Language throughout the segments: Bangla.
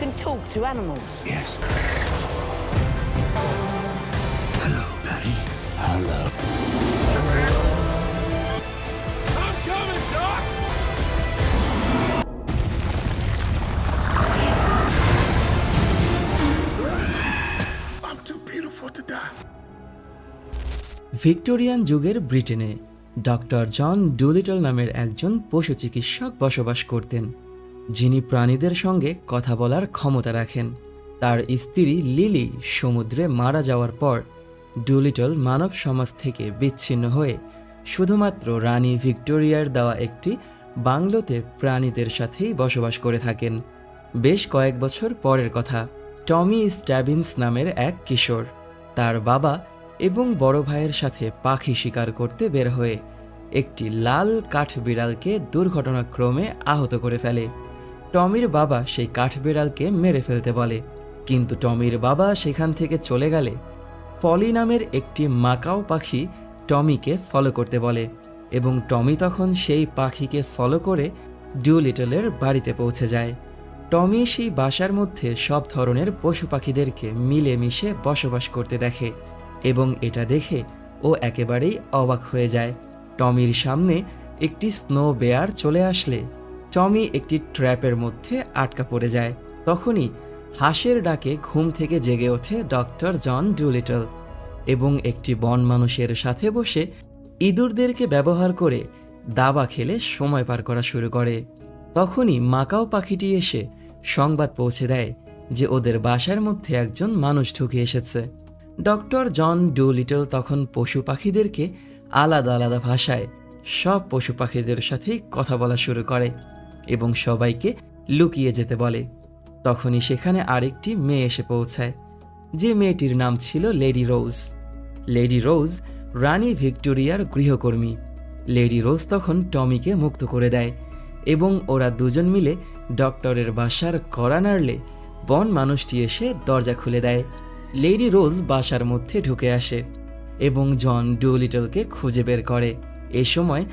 can talk to animals. Yes. Hello, Patty. Hello. I'm coming, Doc! I'm too beautiful to die. Victorian যুগের ব্রিটেনে ডক্টর জন ডুলিটল নামের একজন পশু চিকিৎসক বসবাস করতেন যিনি প্রাণীদের সঙ্গে কথা বলার ক্ষমতা রাখেন। তার স্ত্রী লিলি সমুদ্রে মারা যাওয়ার পর ডুলিটল মানব সমাজ থেকে বিচ্ছিন্ন হয়ে শুধুমাত্র রানী ভিক্টোরিয়ার দেওয়া একটি বাংলোতে প্রাণীদের সাথেই বসবাস করে থাকেন। বেশ কয়েক বছর পরের কথা, টমি স্ট্যাবিন্স নামের এক কিশোর, তার বাবা এবং বড় ভাইয়ের সাথে পাখি শিকার করতে বের হয়ে একটি লাল কাঠবিড়ালকে দুর্ঘটনাক্রমে আহত করে ফেলে। টমির বাবা সেই কাঠবিড়ালকে মেরে ফেলতে বলে। কিন্তু টমির বাবা সেখান থেকে চলে গেলে পলি নামের একটি মাকাও পাখি টমিকে ফলো করতে বলে এবং টমি তখন সেই পাখিকে ফলো করে ডু লিটলের বাড়িতে পৌঁছে যায়। টমি সেই বাসার মধ্যে সব ধরনের পশু পাখিদেরকে মিলেমিশে বসবাস করতে দেখে এবং এটা দেখে ও একেবারেই অবাক হয়ে যায়। টমির সামনে একটি স্নো বেয়ার চলে আসলে টমি একটি ট্র্যাপের মধ্যে আটকা পড়ে যায়। তখনই হাঁসের ডাকে ঘুম থেকে জেগে ওঠে ডক্টর জন ডুলিটল এবং একটি বন মানুষের সাথে বসে ইঁদুরদেরকে ব্যবহার করে দাবা খেলে সময় পার করা শুরু করে। তখনই মাকাও পাখিটি এসে সংবাদ পৌঁছে দেয় যে ওদের বাসার মধ্যে একজন মানুষ ঢুকে এসেছে। ডক্টর জন ডু লিটল তখন পশু পাখিদেরকে আলাদা আলাদা ভাষায় সব পশু পাখিদের সাথেই কথা বলা শুরু করে। এবং সবাইকে লুকিয়ে যেতে বলে। তখনই সেখানে আরেকটি মেয়ে এসে পৌঁছায়, যে মেয়েটির নাম ছিল লেডি রোজ। লেডি রোজ রানী ভিক্টোরিয়ার গৃহকর্মী। লেডি রোজ তখন টমিকে মুক্ত করে দেয় এবং ওরা দুজন মিলে ডক্টরের বাসার কড়া নাড়লে বন মানুষটি এসে দরজা খুলে দেয়। লেডি রোজ বাসার মধ্যে ঢুকে আসে এবং জন ডুলিটলকে খুঁজে বের করে। এ সময়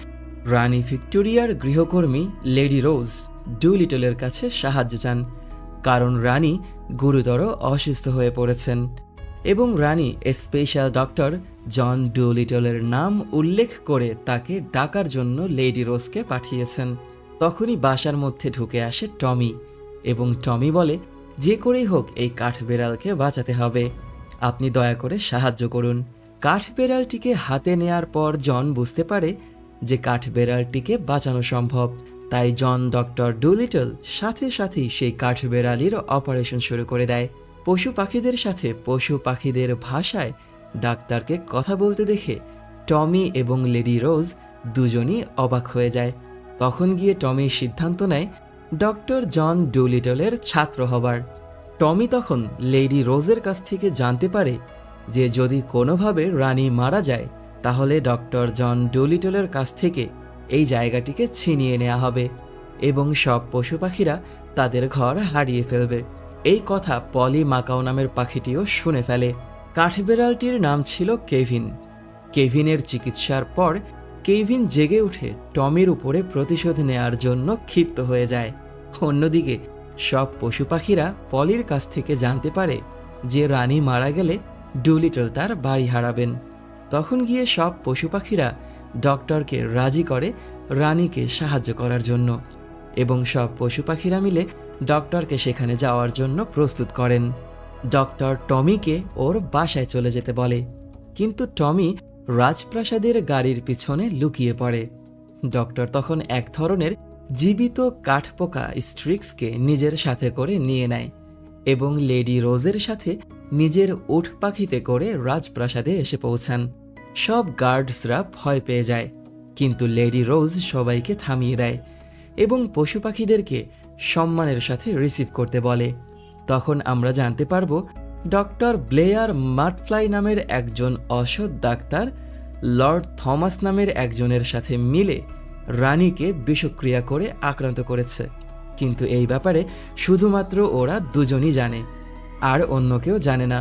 রানী ভিক্টোরিয়ার গৃহকর্মী লেডি রোজ ডু লিটলের কাছে সাহায্য চান, কারণ রানী গুরুতর অসুস্থ হয়ে পড়েছেন এবং রানী স্পেশাল ডক্টর জন ডু লিটলের নাম উল্লেখ করে তাকে ডাকার জন্য লেডি রোজকে পাঠিয়েছেন। তখনই বাসার মধ্যে ঢুকে আসে টমি এবং টমি বলে, যে করেই হোক এই কাঠবেড়ালকে বাঁচাতে হবে। আপনি দয়া করে সাহায্য করুন। কাঠবেড়ালটিকে হাতে নেয়ার পর জন বুঝতে পারে যে কাঠবেড়ালটিকে বাঁচানো সম্ভব। তাই জন ডক্টর ডুলিটল সাথে সাথেই সেই কাঠবেড়ালির অপারেশন শুরু করে দেয়। পশু পাখিদের সাথে পশু পাখিদের ভাষায় ডাক্তারকে কথা বলতে দেখে টমি এবং লেডি রোজ দুজনই অবাক হয়ে যায়। তখন গিয়ে টমি সিদ্ধান্ত নেয়, ডক্টর জন ডুলিটলের ছাত্র হবার। টমি তখন লেডি রোজের কাছ থেকে জানতে পারে যে যদি কোনোভাবে রানী মারা যায় তাহলে ডক্টর জন ডোলিটলের কাছ থেকে এই জায়গাটিকে ছিনিয়ে নেওয়া হবে এবং সব পশু পাখিরা তাদের ঘর হারিয়ে ফেলবে। এই কথা পলি মাকাও নামের পাখিটিও শুনে ফেলে। কাঠবেড়ালটির নাম ছিল কেভিন। কেভিনের চিকিৎসার পর কেভিন জেগে উঠে টমির উপরে প্রতিশোধ নেয়ার জন্য ক্ষিপ্ত হয়ে যায়। অন্যদিকে সব পশু পাখিরা পলির কাছ থেকে জানতে পারে যে রানী মারা গেলে ডুলিটল তার বাড়ি হারাবেন। তখন গিয়ে সব পশু পাখিরা ডক্টরকে রাজি করে, রানীকে সাহায্য করার জন্য এবং সব পশু পাখিরা মিলে ডক্টরকে সেখানে যাওয়ার জন্য প্রস্তুত করেন। ডক্টর টমিকে ওর বাসায় চলে যেতে বলে। কিন্তু টমি রাজপ্রাসাদের গাড়ির পিছনে লুকিয়ে পড়ে। ডক্টর তখন এক ধরনের জীবিত কাঠপোকা স্ট্রিক্সকে নিজের সাথে করে নিয়ে নেয়। এবং লেডি রোজের সাথে নিজের উঠ পাখিতে করে রাজপ্রাসাদে এসে পৌঁছান। সব গার্ডসরা ভয় পেয়ে যায়, কিন্তু লেডি রোজ সবাইকে থামিয়ে দেয় এবং পশু পাখিদেরকে সম্মানের সাথে রিসিভ করতে বলে। তখন আমরা জানতে পারব, ডক্টর ব্লেয়ার মাটফ্লাই নামের একজন অসৎ ডাক্তার লর্ড থমাস নামের একজনের সাথে মিলে রানীকে বিষক্রিয়া করে আক্রান্ত করেছে। কিন্তু এই ব্যাপারে শুধুমাত্র ওরা দুজনই জানে, আর অন্য কেউ জানে না।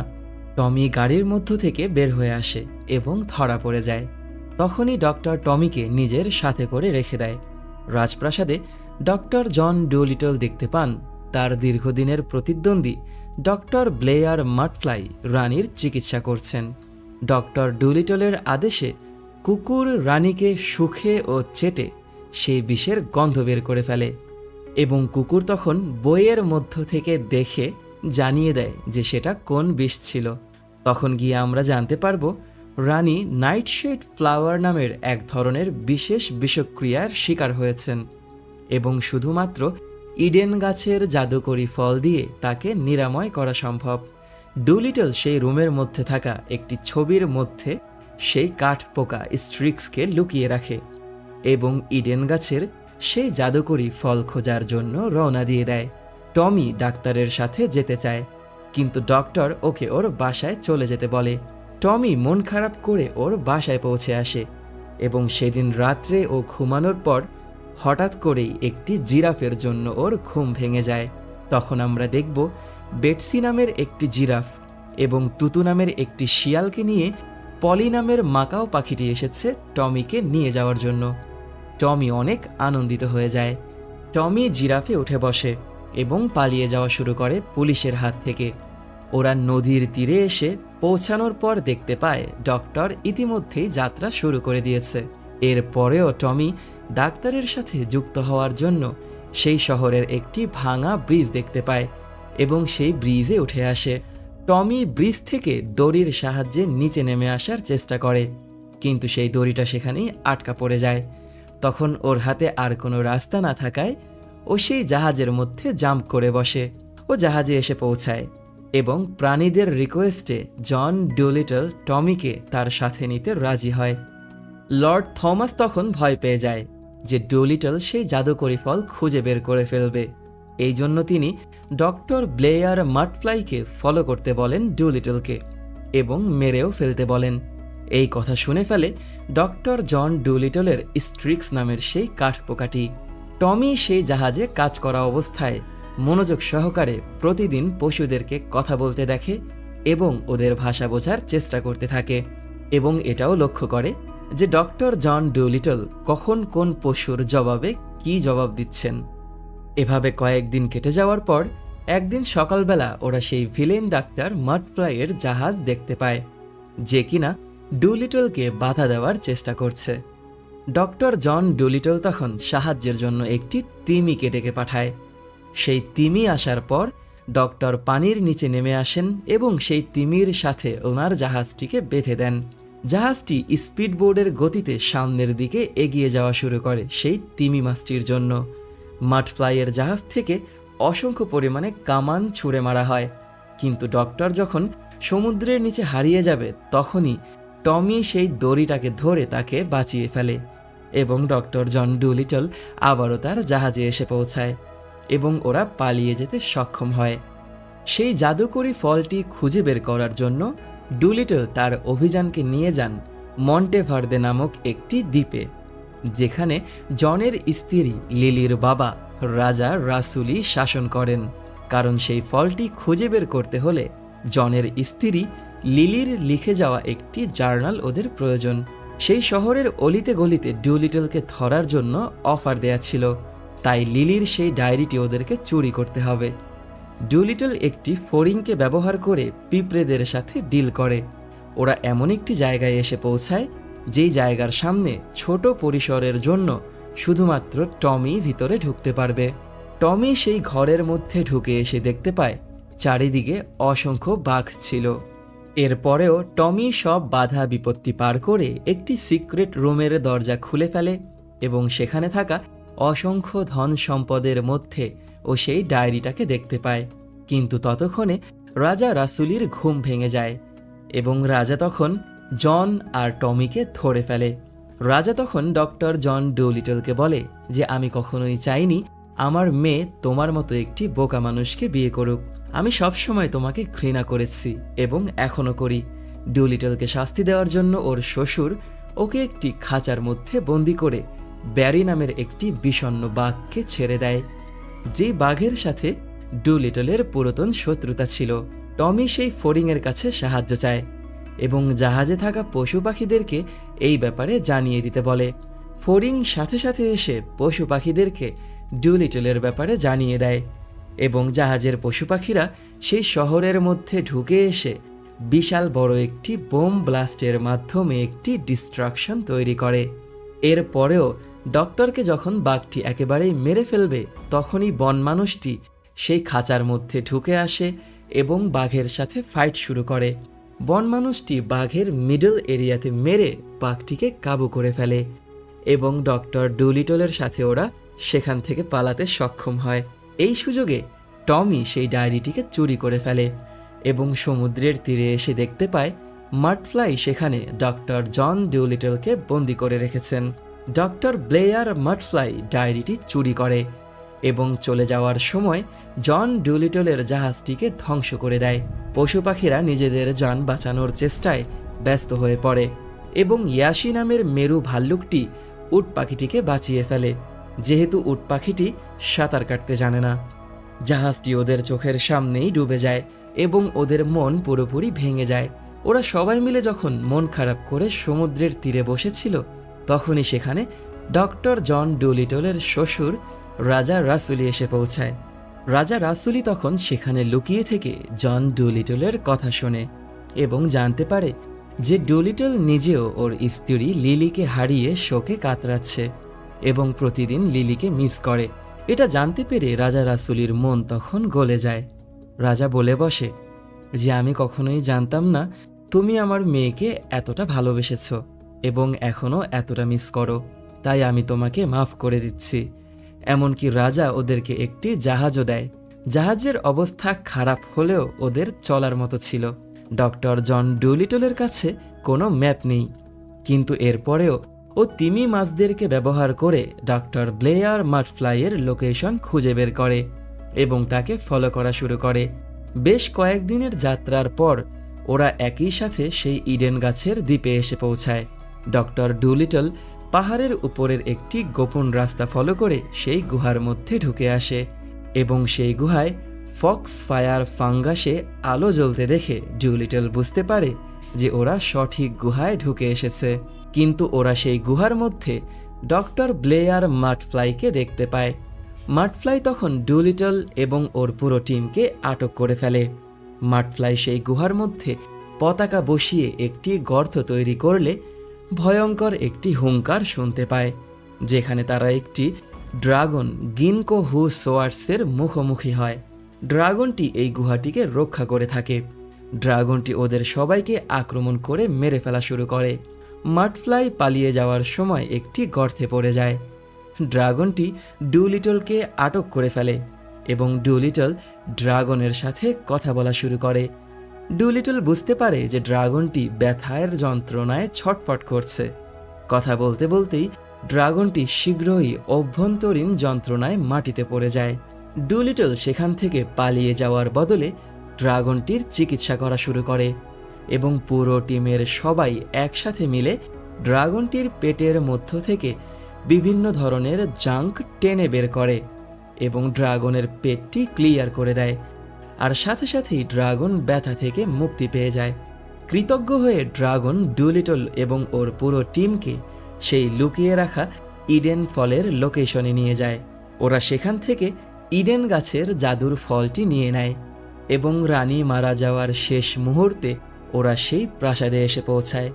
টমি গাড়ির মধ্য থেকে বের হয়ে আসে এবং ধরা পড়ে যায়। তখনই ডক্টর টমিকে নিজের সাথে করে রেখে দেয়। রাজপ্রাসাদে ডক্টর জন ডুলিটল দেখতে পান তার দীর্ঘদিনের প্রতিদ্বন্দ্বী ডক্টর ব্লেয়ার মাটফ্লাই রানীর চিকিৎসা করছেন। ডক্টর ডুলিটলের আদেশে কুকুর রানীকে সুখে ও চেটে সেই বিষের গন্ধ বের করে ফেলে। এবং কুকুর তখন বইয়ের মধ্য থেকে দেখে জানিয়ে দেয় যে সেটা কোন বিষ ছিল। তখন গিয়ে আমরা জানতে পারব, রানী নাইটশেড ফ্লাওয়ার নামের এক ধরনের বিশেষ বিষক্রিয়ার শিকার হয়েছেন এবং শুধুমাত্র ইডেন গাছের জাদুকরি ফল দিয়ে তাকে নিরাময় করা সম্ভব। ডুলিটল সেই রুমের মধ্যে থাকা একটি ছবির মধ্যে সেই কাঠ পোকা স্ট্রিক্সকে লুকিয়ে রাখে এবং ইডেন গাছের সেই জাদুকরি ফল খোঁজার জন্য রওনা দিয়ে দেয়। টমি ডাক্তারের সাথে যেতে চায়, কিন্তু ডক্টর ওকে ওর বাসায় চলে যেতে বলে। টমি মন খারাপ করে ওর বাসায় পৌঁছে আসে এবং সেদিন রাত্রে ও ঘুমানোর পর হঠাৎ করেই একটি জিরাফের জন্য ওর ঘুম ভেঙে যায়। তখন আমরা দেখব বেটসি নামের একটি জিরাফ এবং তুতু নামের একটি শিয়ালকে নিয়ে পলি নামের মাকাও পাখিটি এসেছে টমিকে নিয়ে যাওয়ার জন্য। টমি অনেক আনন্দিত হয়ে যায়। টমি জিরাফে উঠে বসে এবং পালিয়ে যাওয়া শুরু করে পুলিশের হাত থেকে। ওরা নদীর তীরে এসে পৌঁছানোর পর দেখতে পায় ডক্টর ইতিমধ্যেই যাত্রা শুরু করে দিয়েছে। এরপরেও টমি ডাক্তারের সাথে যুক্ত হওয়ার জন্য সেই শহরের একটি ভাঙা ব্রিজ দেখতে পায় এবং সেই ব্রিজে উঠে আসে। টমি ব্রিজ থেকে দড়ির সাহায্যে নিচে নেমে আসার চেষ্টা করে, কিন্তু সেই দড়িটা সেখানেই আটকা পড়ে যায়। তখন ওর হাতে আর কোনো রাস্তা না থাকায় ও সেই জাহাজের মধ্যে জাম্প করে বসে। ও জাহাজে এসে পৌঁছায় এবং প্রাণীদের রিকোয়েস্টে জন ডুলিটল টমিকে তার সাথে নিতে রাজি হয়। লর্ড থমাস তখন ভয় পেয়ে যায় যে ডোলিটল সেই জাদুকরি ফল খুঁজে বের করে ফেলবে। এই জন্য তিনি ডক্টর ব্লেয়ার মাটফ্লাইকে ফলো করতে বলেন ডুলিটলকে এবং মেরেও ফেলতে বলেন। এই কথা শুনে ফেলে ডক্টর জন ডুলিটলের স্ট্রিক্স নামের সেই কাঠপোকাটি। টমি সেই জাহাজে কাজ করা অবস্থায় মনোযোগ সহকারে প্রতিদিন পশুদেরকে কথা বলতে দেখে এবং ওদের ভাষা বোঝার চেষ্টা করতে থাকে এবং এটাও লক্ষ্য করে যে ডক্টর জন ডুলিটল কখন কোন পশুর জবাবে কি জবাব দিচ্ছেন। এভাবে কয়েকদিন কেটে যাওয়ার পর একদিন সকালবেলা ওরা সেই ভিলেন ডাক্তার মাটফ্লাইয়ের জাহাজ দেখতে পায়, যে কিনা ডুলিটলকে বাধা দেওয়ার চেষ্টা করছে। ডক্টর জন ডুলিটল তখন সাহায্যের জন্য একটি তিমিকে ডেকে পাঠায়। সেই তিমি আসার পর ডক্টর পানির নিচে নেমে আসেন এবং সেই তিমির সাথে ওনার জাহাজটিকে বেঁধে দেন। জাহাজটি স্পিডবোর্ডের গতিতে সামনের দিকে এগিয়ে যাওয়া শুরু করে সেই তিমি মাছটির জন্য। মাঠফ্লাইয়ের জাহাজ থেকে অসংখ্য পরিমাণে কামান ছুঁড়ে মারা হয়। কিন্তু ডক্টর যখন সমুদ্রের নিচে হারিয়ে যাবে, তখনই টমি সেই দড়িটাকে ধরে তাকে বাঁচিয়ে ফেলে এবং ডক্টর জন ডুলিটল আবারও তার জাহাজে এসে পৌঁছায় এবং ওরা পালিয়ে যেতে সক্ষম হয়। সেই জাদুকরি ফলটি খুঁজে বের করার জন্য ডুলিটল তার অভিযানকে নিয়ে যান মন্টেভার্দে নামক একটি দ্বীপে, যেখানে জনের স্ত্রী লিলির বাবা রাজা রাসুলি শাসন করেন। কারণ সেই ফলটি খুঁজে বের করতে হলে জনের স্ত্রী লিলির লিখে যাওয়া একটি জার্নাল ওদের প্রয়োজন। সেই শহরের অলিতে গলিতে ডুলিটলকে ধরার জন্য অফার দেয়া ছিল। তাই লিলির সেই ডায়েরিটি ওদেরকে চুরি করতে হবে। ডুলিটল একটি ফড়িংকে ব্যবহার করে পিঁপড়েদের সাথে ডিল করে। ওরা এমন একটি জায়গায় এসে পৌঁছায়, যেই জায়গার সামনে ছোট পরিসরের জন্য শুধুমাত্র টমি ভিতরে ঢুকতে পারবে। টমি সেই ঘরের মধ্যে ঢুকে এসে দেখতে পায়, চারিদিকে অসংখ্য বাঘ ছিল। এরপরেও টমি সব বাধা বিপত্তি পার করে একটি সিক্রেট রুমের দরজা খুলে ফেলে এবং সেখানে থাকা অসংখ্য ধন সম্পদের মধ্যে ও সেই ডায়েরিটাকে দেখতে পায়। কিন্তু ততক্ষণে রাজা রাসুলির ঘুম ভেঙে যায় এবং রাজা তখন জন আর টমিকে ধরে ফেলে। রাজা তখন ডক্টর জন ডোলিটলকে বলে যে, আমি কখনোই চাইনি আমার মেয়ে তোমার মতো একটি বোকা মানুষকে বিয়ে করুক। আমি সবসময় তোমাকে ঘৃণা করেছি এবং এখনও করি। ডুলিটলকে শাস্তি দেওয়ার জন্য ওর শ্বশুর ওকে একটি খাঁচার মধ্যে বন্দি করে ব্যারি নামের একটি বিষণ্ণ বাঘকে ছেড়ে দেয়। যে বাঘের সাথে ডুলিটলের পুরাতন শত্রুতা ছিল, টমি সেই ফড়িংয়ের কাছে সাহায্য চায় এবং জাহাজে থাকা পশু পাখিদেরকে এই ব্যাপারে জানিয়ে দিতে বলে। ফড়িং সাথে সাথে এসে পশু পাখিদেরকে ডুলিটলের ব্যাপারে জানিয়ে দেয়। এবং জাহাজের পশু পাখিরা সেই শহরের মধ্যে ঢুকে এসে বিশাল বড় একটি বোম ব্লাস্টের মাধ্যমে একটি ডিস্ট্রাকশন তৈরি করে। এরপরেও ডক্টরকে যখন বাঘটি একেবারেই মেরে ফেলবে, তখনই বন মানুষটি সেই খাঁচার মধ্যে ঢুকে আসে এবং বাঘের সাথে ফাইট শুরু করে। বন মানুষটি বাঘের মিডল এরিয়াতে মেরে বাঘটিকে কাবু করে ফেলে এবং ডক্টর ডুলিটলের সাথে ওরা সেখান থেকে পালাতে সক্ষম হয়। এই সুযোগে টমি সেই ডায়েরিটিকে চুরি করে ফেলে এবং সমুদ্রের তীরে এসে দেখতে পায় মাটফ্লাই সেখানে ডক্টর জন ডিউলিটলকে বন্দি করে রেখেছেন। ডক্টর ব্লেয়ার মাটফ্লাই ডায়েরিটি চুরি করে এবং চলে যাওয়ার সময় জন ডুলিটলের জাহাজটিকে ধ্বংস করে দেয়। পশু পাখিরা নিজেদের যান বাঁচানোর চেষ্টায় ব্যস্ত হয়ে পড়ে এবং ইয়াসি নামের মেরু ভাল্লুকটি উট পাখিটিকে বাঁচিয়ে ফেলে। যেহেতু উট পাখিটি সাঁতার কাটতে জানে না। জাহাজটি ওদের চোখের সামনেই ডুবে যায় এবং ওদের মন পুরোপুরি ভেঙে যায়। ওরা সবাই মিলে যখন মন খারাপ করে সমুদ্রের তীরে বসেছিল, তখনই সেখানে ডক্টর জন ডুলিটলের শ্বশুর রাজা রাসুলি এসে পৌঁছায়। রাজা রাসুলি তখন সেখানে লুকিয়ে থেকে জন ডুলিটলের কথা শোনে এবং জানতে পারে যে ডুলিটল নিজেও ওর স্ত্রী লিলিকে হারিয়ে শোকে কাতরাচ্ছে। এবং প্রতিদিন লিলিকে মিস করে। এটা জানতে পেরে রাজা রাসুলির মন তখন গলে যায়। রাজা বলে বসে, যে আমি কখনোই জানতাম না তুমি আমার মেয়েকে এতটা ভালোবেসেছ এবং এখনও এতটা মিস করো। তাই আমি তোমাকে মাফ করে দিচ্ছি। এমনকি রাজা ওদেরকে একটি জাহাজও দেয়। জাহাজের অবস্থা খারাপ হলেও ওদের চলার মতো ছিল। ডক্টর জন ডুলিটলের কাছে কোনো ম্যাপ নেই। কিন্তু এরপরেও ও তিমি মাছদেরকে ব্যবহার করে ডক্টর ব্লেয়ার মাটফ্লাইয়ের লোকেশন খুঁজে বের করে এবং তাকে ফলো করা শুরু করে। বেশ কয়েকদিনের যাত্রার পর ওরা একই সাথে সেই ইডেন গাছের দ্বীপে এসে পৌঁছায়। ডক্টর ডুলিটল পাহাড়ের উপরের একটি গোপন রাস্তা ফলো করে সেই গুহার মধ্যে ঢুকে আসে এবং সেই গুহায় ফক্স ফায়ার ফাঙ্গাসে আলো জ্বলতে দেখে ডুলিটল বুঝতে পারে যে ওরা সঠিক গুহায় ঢুকে এসেছে। কিন্তু ওরা সেই গুহার মধ্যে ডক্টর ব্লেয়ার মাটফ্লাইকে দেখতে পায়। মাটফ্লাই তখন ডুলিটল এবং ওর পুরো টিমকে আটক করে ফেলে। মাটফ্লাই সেই গুহার মধ্যে পতাকা বসিয়ে একটি গর্ত তৈরি করলে ভয়ঙ্কর একটি হুঙ্কার শুনতে পায়, যেখানে তারা একটি ড্রাগন গিনকো হু সোয়ার্সের মুখোমুখি হয়। ড্রাগনটি এই গুহাটিকে রক্ষা করে থাকে। ড্রাগনটি ওদের সবাইকে আক্রমণ করে মেরে ফেলা শুরু করে। মাটফ্লাই পালিয়ে যাওয়ার সময় একটি গর্তে পড়ে যায়। ড্রাগনটি ডুলিটলকে আটক করে ফেলে এবং ডুলিটল ড্রাগনের সাথে কথা বলা শুরু করে। ডুলিটল বুঝতে পারে যে ড্রাগনটি ব্যথায়ের যন্ত্রণায় ছটফট করছে। কথা বলতে বলতেই ড্রাগনটি শীঘ্রই অভ্যন্তরীণ যন্ত্রণায় মাটিতে পড়ে যায়। ডুলিটল সেখান থেকে পালিয়ে যাওয়ার বদলে ড্রাগনটির চিকিৎসা করা শুরু করে। এবং পুরো টিমের সবাই একসাথে মিলে ড্রাগনটির পেটের মধ্য থেকে বিভিন্ন ধরনের জাঙ্ক টেনে বের করে এবং ড্রাগনের পেটটি ক্লিয়ার করে দেয়। আর সাথে সাথেই ড্রাগন ব্যথা থেকে মুক্তি পেয়ে যায়। কৃতজ্ঞ হয়ে ড্রাগন ডুলিটল এবং ওর পুরো টিমকে সেই লুকিয়ে রাখা ইডেন ফলের লোকেশনে নিয়ে যায়। ওরা সেখান থেকে ইডেন গাছের জাদুর ফলটি নিয়ে নেয় এবং রানী মারা যাওয়ার শেষ মুহূর্তে ওরা সেই প্রাসাদে এসে পৌঁছায়।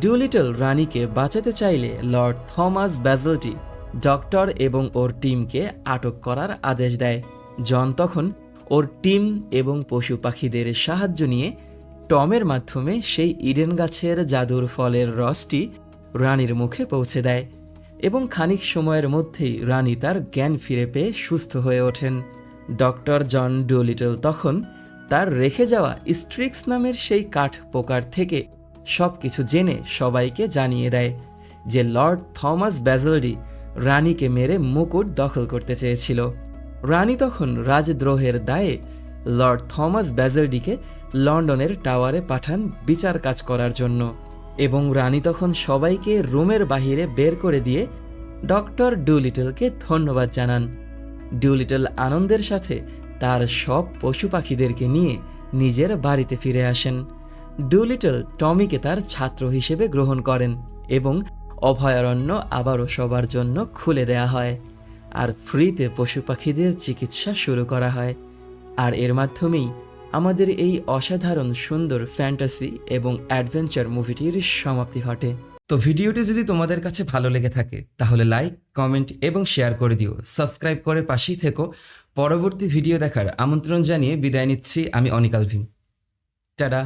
ডুলিটল রানীকে বাঁচাতে চাইলে লর্ড থমাস ব্যাজলটি ডক্টর এবং ওর টিমকে আটক করার আদেশ দেয়। জন তখন ওর টিম এবং পশু পাখিদের সাহায্য নিয়ে টমের মাধ্যমে সেই ইডেন গাছের জাদুর ফলের রসটি রানীর মুখে পৌঁছে দেয় এবং খানিক সময়ের মধ্যেই রানী তার জ্ঞান ফিরে পেয়ে সুস্থ হয়ে ওঠেন। ডক্টর জন ডুলিটল তখন তার রেখে যাওয়া স্ট্রিক্স নামের সেই কাঠ পোকার থেকে সব কিছু জেনে সবাইকে জানিয়ে দেয় যে লর্ড থমাস ব্যাজলডি রানীকে মেরে মুকুট দখল করতে চেয়েছিল। রানী তখন রাজদ্রোহের দায়ে লর্ড থমাস ব্যাজলডিকে লন্ডনের টাওয়ারে পাঠান বিচার কাজ করার জন্য এবং রানী তখন সবাইকে রুমের বাহিরে বের করে দিয়ে ডক্টর ডুলিটলকে ধন্যবাদ জানান। ডুলিটল আনন্দের সাথে তার সব পশু পাখিদেরকে নিয়ে নিজের বাড়িতে ফিরে আসেন। ডুলিটল টমিকে তার ছাত্র হিসেবে গ্রহণ করেন এবং অভয়ারণ্য আবারও সবার জন্য খুলে দেয়া হয় আর ফ্রিতে পশু পাখিদের চিকিৎসা শুরু করা হয়। আর এর মাধ্যমেই আমাদের এই অসাধারণ সুন্দর ফ্যান্টাসি এবং অ্যাডভেঞ্চার মুভিটির সমাপ্তি ঘটে। তো ভিডিওটি যদি তোমাদের কাছে ভালো লেগে থাকে, তাহলে লাইক, কমেন্ট এবং শেয়ার করে দিও। সাবস্ক্রাইব করে পাশেই থেকো। পরবর্তী ভিডিও দেখার আমন্ত্রণ জানিয়ে বিদায় নিচ্ছি আমি অনিকাল ভীম টাটা।